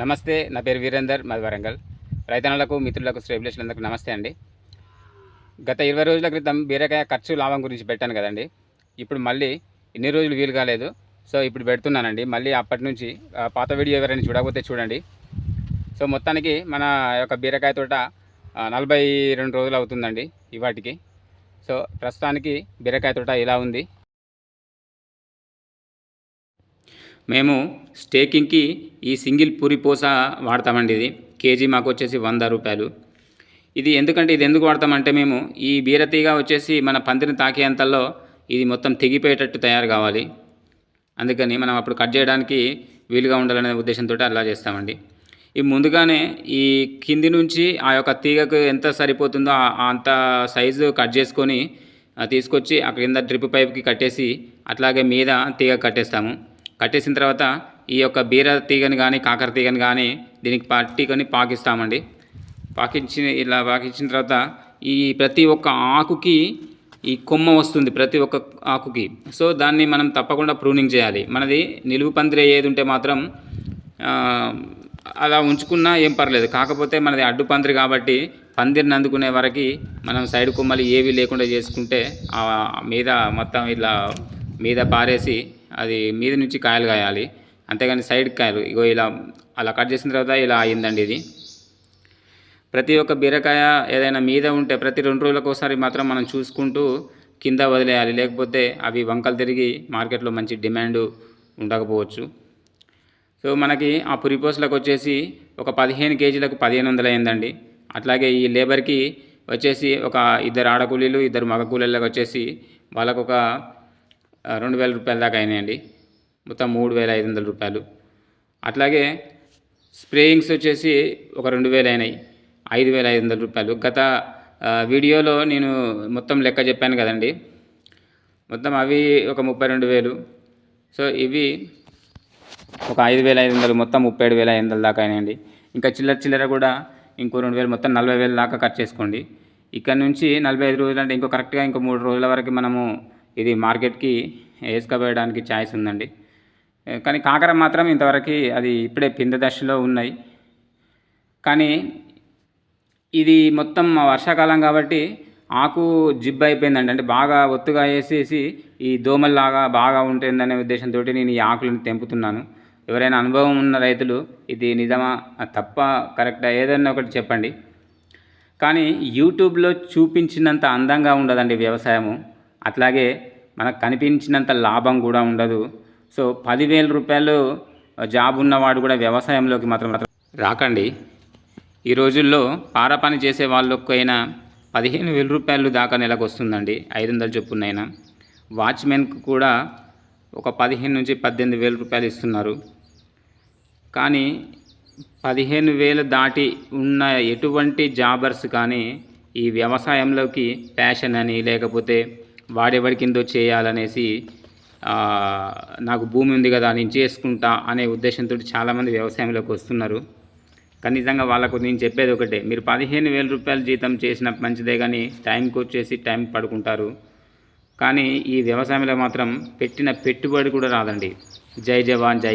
నమస్తే నా పేరు వీరేందర్ మాది వరంగల్ రైతన్నలకు మిత్రులకు శ్రేబులేషన్లకు నమస్తే అండి. గత ఇరవై రోజుల క్రితం బీరకాయ ఖర్చు లాభం గురించి పెట్టాను కదండి. ఇప్పుడు మళ్ళీ ఇన్ని రోజులు వీలు కాలేదు. సో ఇప్పుడు పెడుతున్నానండి. మళ్ళీ అప్పటి నుంచి పాత వీడియో ఎవరైనా చూడకపోతే చూడండి. సో మొత్తానికి మన యొక్క బీరకాయ తోట నలభై రెండు రోజులు అవుతుందండి ఇవాటికి. సో ప్రస్తుతానికి బీరకాయ తోట ఇలా ఉంది. మేము స్టేకింగ్కి ఈ సింగిల్ పూరి పూస వాడతామండి ఇది. కేజీ మాకు వచ్చేసి వంద రూపాయలు. ఇది ఎందుకంటే ఇది ఎందుకు వాడతామంటే మేము ఈ బీరతీగ వచ్చేసి మన పందిని తాకేంతల్లో ఇది మొత్తం తెగిపోయేటట్టు తయారు కావాలి. అందుకని మనం అప్పుడు కట్ చేయడానికి వీలుగా ఉండాలనే ఉద్దేశంతో అలా చేస్తామండి. ఈ ముందుగానే ఈ కింది నుంచి ఆ యొక్క తీగకు ఎంత సరిపోతుందో అంత సైజు కట్ చేసుకొని తీసుకొచ్చి అక్కడ కింద డ్రిప్ పైప్కి కట్టేసి అట్లాగే మీద తీగ కట్టేస్తాము. కట్టేసిన తర్వాత ఈ యొక్క బీర తీగని కానీ కాకర తీగని కానీ దీనికి పట్టికొని పాకిస్తామండి. పాకించిన ఇలా పాకించిన తర్వాత ఈ ప్రతి ఒక్క ఆకుకి ఈ కొమ్మ వస్తుంది ప్రతి ఒక్క ఆకుకి. సో దాన్ని మనం తప్పకుండా ప్రూనింగ్ చేయాలి. మనది నిలువు పందిరి ఏది ఉంటే మాత్రం అలా ఉంచుకున్నా ఏం పర్లేదు. కాకపోతే మనది అడ్డు పందిరి కాబట్టి పందిరిని అందుకునే వరకు మనం సైడ్ కొమ్మలు ఏవి లేకుండా చేసుకుంటే ఆ మీద మొత్తం ఇలా మీద పారేసి అది మీద నుంచి కాయలు కాయాలి. అంతేగాని సైడ్ కాయలు. ఇగో ఇలా అలా కట్ చేసిన తర్వాత ఇలా అయిందండి ఇది. ప్రతి ఒక్క బీరకాయ ఏదైనా మీద ఉంటే ప్రతి రెండు రోజులకు ఒకసారి మాత్రం మనం చూసుకుంటూ కింద వదిలేయాలి. లేకపోతే అవి వంకలు తిరిగి మార్కెట్లో మంచి డిమాండ్ ఉండకపోవచ్చు. సో మనకి ఆ పురిపోసులకు వచ్చేసి ఒక పదిహేను కేజీలకు పదిహేను వందలు అయిందండి. అట్లాగే ఈ లేబర్కి వచ్చేసి ఒక ఇద్దరు ఆడకూలీలు ఇద్దరు మగ కూలీలకు వచ్చేసి వాళ్ళకు ఒక రెండు వేల రూపాయల దాకా అయినాయండి. మొత్తం మూడు వేల ఐదు వందల రూపాయలు. అట్లాగే స్ప్రేయింగ్స్ వచ్చేసి ఒక రెండు వేలు అయినాయి. ఐదు వేల ఐదు వందల రూపాయలు. గత వీడియోలో నేను మొత్తం లెక్క చెప్పాను కదండి. మొత్తం అవి ఒక ముప్పై రెండు వేలు. సో ఇవి ఒక ఐదు వేల ఐదు వందలు మొత్తం ముప్పై ఏడు వేల ఐదు వందల దాకా అయినాయండి. ఇంకా చిల్లర చిల్లర కూడా ఇంకో రెండు వేలు మొత్తం నలభై వేల దాకా ఖర్చు చేసుకోండి. ఇక్కడ నుంచి నలభై ఐదు రోజులు అంటే ఇంకో కరెక్ట్గా ఇంకో మూడు రోజుల వరకు మనము ఇది మార్కెట్కి వేసుకపోయడానికి ఛాయిస్ ఉందండి. కానీ కాకర మాత్రం ఇంతవరకు అది ఇప్పుడే పింద దశలో ఉన్నాయి. కానీ ఇది మొత్తం వర్షాకాలం కాబట్టి ఆకు జిబ్ అయిపోయిందండి. అంటే బాగా ఒత్తుగా వేసేసి ఈ దోమల్లాగా బాగా ఉంటుందనే ఉద్దేశంతో నేను ఈ ఆకులను తెంపుతున్నాను. ఎవరైనా అనుభవం ఉన్న రైతులు ఇది నిజమా తప్ప కరెక్టా ఏదైనా ఒకటి చెప్పండి. కానీ యూట్యూబ్లో చూపించినంత అందంగా ఉండదండి వ్యవసాయము. అట్లాగే మనకు కనిపించినంత లాభం కూడా ఉండదు. సో పదివేల రూపాయలు జాబ్ ఉన్నవాడు కూడా వ్యవసాయంలోకి మాత్రం రాకండి. ఈ రోజుల్లో పార పని చేసే వాళ్ళకైనా పదిహేను వేల రూపాయలు దాకా నెలకు వస్తుందండి ఐదు వందల చొప్పునైనా వాచ్మెన్కు కూడా ఒక పదిహేను నుంచి పద్దెనిమిది వేల రూపాయలు ఇస్తున్నారు. కానీ పదిహేను వేలు దాటి ఉన్న ఎటువంటి జాబర్స్ కానీ ఈ వ్యవసాయంలోకి ప్యాషన్ అని లేకపోతే వాడెవడి కిందో చేయాలనేసి నాకు భూమి ఉంది కదా నేను చేసుకుంటా అనే ఉద్దేశంతో చాలామంది వ్యవసాయంలోకి వస్తున్నారు. కానీ నిజంగా వాళ్ళకు నేను చెప్పేది ఒకటే మీరు పదిహేను వేల రూపాయల జీతం చేసిన మంచిదే కానీ టైంకి వచ్చేసి టైం పడుకుంటారు. కానీ ఈ వ్యవసాయంలో మాత్రం పెట్టిన పెట్టుబడి కూడా రాదండి. జై జవాన్ జై